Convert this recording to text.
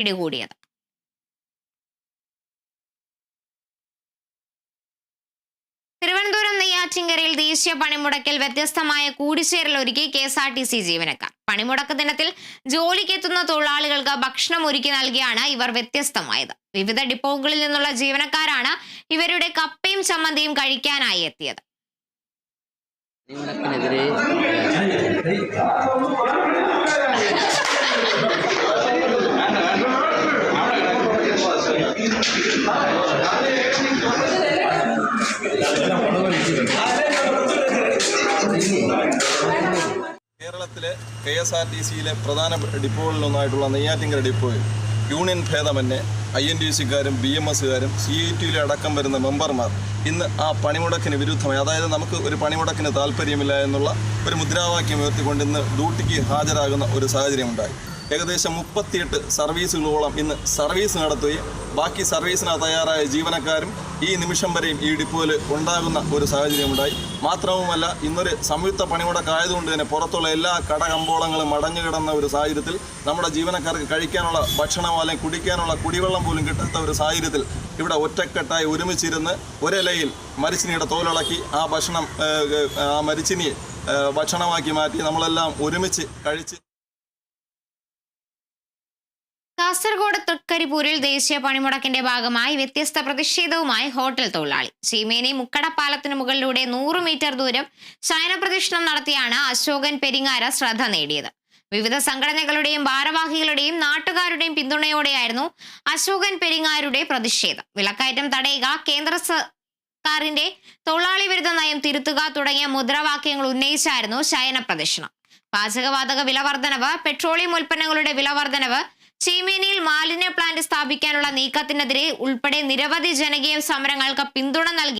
പിടികൂടിയത് തിരുവനന്തപുരം നെയ്യാറ്റിങ്കരയിൽ ദേശീയ പണിമുടക്കിൽ വ്യത്യസ്തമായ കൂടിച്ചേരൽ ഒരുക്കി K S R T C ജീവനക്കാർ. പണിമുടക്ക് ദിനത്തിൽ ജോലിക്കെത്തുന്ന തൊഴിലാളികൾക്ക് ഭക്ഷണം ഒരുക്കി നൽകിയാണ് ഇവർ വ്യത്യസ്തമായത്. വിവിധ ഡിപ്പോകളിൽ നിന്നുള്ള ജീവനക്കാരാണ് ഇവരുടെ കപ്പയും ചമ്മന്തിയും കഴിക്കാനായി എത്തിയത്. പണിമുടക്കിനെതിരെ കേരളത്തിലെ കെ എസ് ആർ ടി സിയിലെ പ്രധാന ഡിപ്പോകളിലൊന്നായിട്ടുള്ള നെയ്യാറ്റിങ്കര ഡിപ്പോയിൽ യൂണിയൻ ഭേദമന്യേ ഐ എൻ ടി സിക്കാരും ബി എം എസ്സുകാരും സി ഐ ടിയിലെ അടക്കം വരുന്ന മെമ്പർമാർ ഇന്ന് ആ പണിമുടക്കിന് വിരുദ്ധമായി. അതായത് നമുക്ക് ഒരു പണിമുടക്കിന് താല്പര്യമില്ല എന്നുള്ള ഒരു മുദ്രാവാക്യം ഉയർത്തിക്കൊണ്ട് ഇന്ന് ഡ്യൂട്ടിക്ക് ഹാജരാകുന്ന ഒരു സാഹചര്യമുണ്ടായി. ഏകദേശം മുപ്പത്തിയെട്ട് സർവീസുകളോളം ഇന്ന് സർവീസ് നടത്തുകയും ബാക്കി സർവീസിന് തയ്യാറായ ജീവനക്കാരും ഈ നിമിഷം വരെയും ഈ ഡിപ്പോയിൽ ഉണ്ടാകുന്ന ഒരു സാഹചര്യമുണ്ടായി. മാത്രവുമല്ല ഇന്നൊരു സംയുക്ത പണിമുടക്കായതുകൊണ്ട് തന്നെ പുറത്തുള്ള എല്ലാ കടകമ്പോളങ്ങളും അടഞ്ഞു കിടന്ന ഒരു സാഹചര്യത്തിൽ നമ്മുടെ ജീവനക്കാർക്ക് കഴിക്കാനുള്ള ഭക്ഷണമോ അല്ലെങ്കിൽ കുടിക്കാനുള്ള കുടിവെള്ളം പോലും കിട്ടാത്ത ഒരു സാഹചര്യത്തിൽ ഇവിടെ ഒറ്റക്കെട്ടായി ഒരുമിച്ചിരുന്ന് ഒരിലയിൽ മരിച്ചിനിയുടെ തോലിളക്കി ആ ഭക്ഷണം ആ മരിച്ചിനിയെ ഭക്ഷണമാക്കി മാറ്റി നമ്മളെല്ലാം ഒരുമിച്ച് കഴിച്ച് കാസർഗോഡ് തൃക്കരിപ്പൂരിൽ ദേശീയ പണിമുടക്കിന്റെ ഭാഗമായി വ്യത്യസ്ത പ്രതിഷേധവുമായി ഹോട്ടൽ തൊഴിലാളി. ചീമേനി മുക്കട പാലത്തിനു മുകളിലൂടെ നൂറ് മീറ്റർ ദൂരം ശയനപ്രദക്ഷിണം നടത്തിയാണ് അശോകൻ പെരിങ്ങാര ശ്രദ്ധ നേടിയത്. വിവിധ സംഘടനകളുടെയും ഭാരവാഹികളുടെയും നാട്ടുകാരുടെയും പിന്തുണയോടെയായിരുന്നു അശോകൻ പെരിങ്ങാരുടെ പ്രതിഷേധം. വിലക്കയറ്റം തടയുക കേന്ദ്ര സർക്കാരിന്റെ തൊഴിലാളി വിരുദ്ധ നയം തിരുത്തുക തുടങ്ങിയ മുദ്രാവാക്യങ്ങൾ ഉന്നയിച്ചായിരുന്നു ശയന പ്രദക്ഷിണം. പാചകവാതക വില വർധനവ് പെട്രോളിയം ഉൽപ്പന്നങ്ങളുടെ വിലവർദ്ധനവ് ചീമേനിയിൽ മാലിന്യ പ്ലാന്റ് സ്ഥാപിക്കാനുള്ള നീക്കത്തിനെതിരെ ഉൾപ്പെടെ നിരവധി ജനകീയ സമരങ്ങൾക്ക് പിന്തുണ നൽകി.